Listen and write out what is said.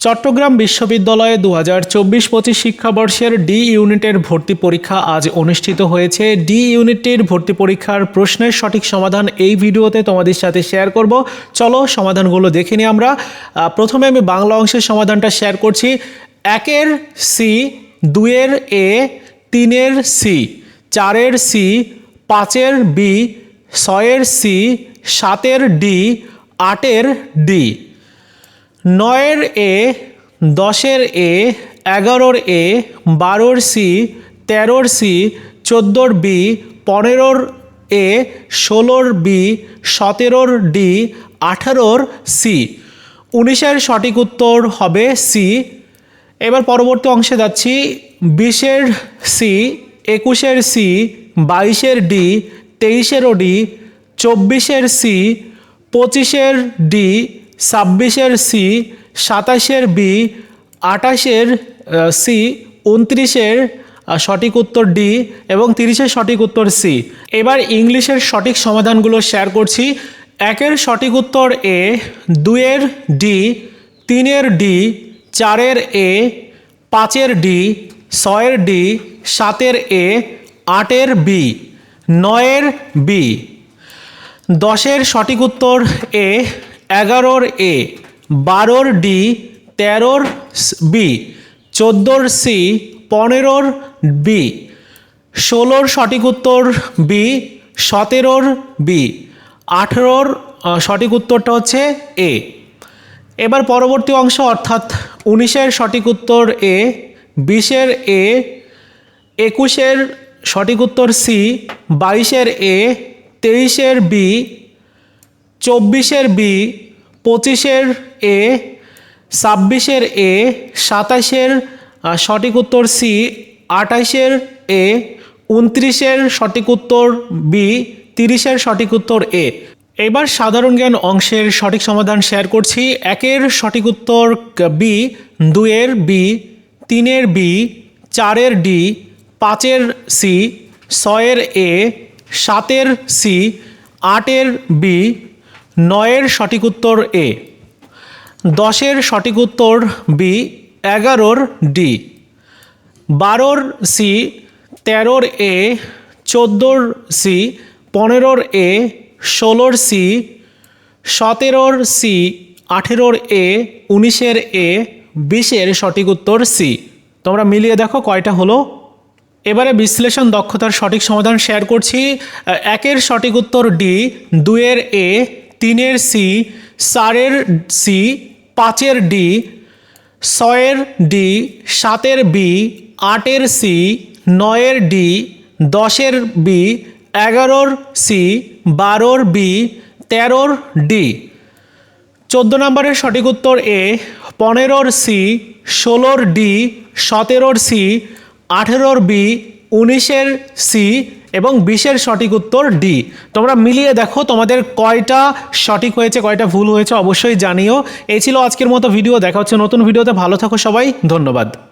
চট্টগ্রাম বিশ্ববিদ্যালয়ে দু হাজার চব্বিশ পঁচিশ শিক্ষাবর্ষের ডি ইউনিটের ভর্তি পরীক্ষা আজ অনুষ্ঠিত হয়েছে। ডি ইউনিটের ভর্তি পরীক্ষার প্রশ্নের সঠিক সমাধান এই ভিডিওতে তোমাদের সাথে শেয়ার করব। চলো সমাধানগুলো দেখে নিই আমরা। প্রথমে আমি বাংলা অংশের সমাধানটা শেয়ার করছি। একের সি দুয়ের এ, তিনের সি, চারের সি, পাঁচের বি, ছয়ের সি, সাতের ডি, আটের ডি। নয়ের এ, দশের এ, এগারোর এ, বারোর সি, তেরোর সি, চোদ্দোর বি, পনেরোর এ, ষোলোর বি, সতেরোর ডি, আঠারোর সি। উনিশের সঠিক উত্তর হবে সি। এবার পরবর্তী অংশে যাচ্ছি। বিশের সি, একুশের সি, বাইশের ডি, তেইশেরও ডি, চব্বিশের সি, পঁচিশের ডি ছাব্বিশের সি সাতাশের বি আঠাশের সি উনত্রিশের সঠিক উত্তর ডি এবং তিরিশের সঠিক উত্তর সি এবার ইংলিশের সঠিক সমাধানগুলো শেয়ার করছি। একের সঠিক উত্তর এ দুয়ের ডি তিনের ডি চারের এ পাঁচের ডি ছয়ের ডি সাতের এ আটের বি নয়ের বি দশের সঠিক উত্তর এ এগারোর এ, বারোর ডি, তেরোর বি, চোদ্দোর সি, পনেরোর বি, ষোলোর সঠিক উত্তর বি, সতেরোর বি, আঠেরোর সঠিক উত্তরটা হচ্ছে এ। এবার পরবর্তী অংশ অর্থাৎ উনিশের সঠিক উত্তর এ, বিশের এ, একুশের সঠিক উত্তর সি, বাইশের এ, তেইশের বি চব্বিশের বি, পঁচিশের এ, ছাব্বিশের এ সাতাশের সঠিক উত্তর সি আঠাশের এ, উনত্রিশের সঠিক উত্তর বি, তিরিশের সঠিক উত্তর এ। এবার সাধারণ জ্ঞান অংশের সঠিক সমাধান শেয়ার করছি। একের সঠিক উত্তর বি দুয়ের বি, তিনের বি, চারের ডি, পাঁচের সি, ছয়ের এ, সাতের সি, আটের বি নয়ের সঠিক উত্তর এ, দশের সঠিক উত্তর বি, এগারোর ডি, বারোর সি, তেরোর এ, চোদ্দোর সি, পনেরোর এ, ষোলোর সি, সতেরোর সি, আঠেরোর এ, উনিশের এ, বিশের সঠিক উত্তর সি। তোমরা মিলিয়ে দেখো কয়টা হলো। এবারে বিশ্লেষণ দক্ষতার সঠিক সমাধান শেয়ার করছি। একের সঠিক উত্তর ডি দুয়ের এ তিনের সি, চারের সি, পাঁচের ডি, ছয়ের ডি, সাতের বি, আটের সি, নয়ের ডি, দশের বি, এগারোর সি, বারোর বি, তেরোর ডি। চোদ্দ নম্বরের সঠিক উত্তর এ, পনেরোর সি, ষোলোর ডি, সতেরোর সি, আঠেরোর বি উনিশের সি এবং বিশের সঠিক উত্তর ডি। তোমরা মিলিয়ে দেখো তোমাদের কয়টা সঠিক হয়েছে, কয়টা ভুল হয়েছে, অবশ্যই জানিও। এই ছিল আজকের মতো ভিডিও। দেখা হচ্ছে নতুন ভিডিওতে। ভালো থাকো সবাই। ধন্যবাদ।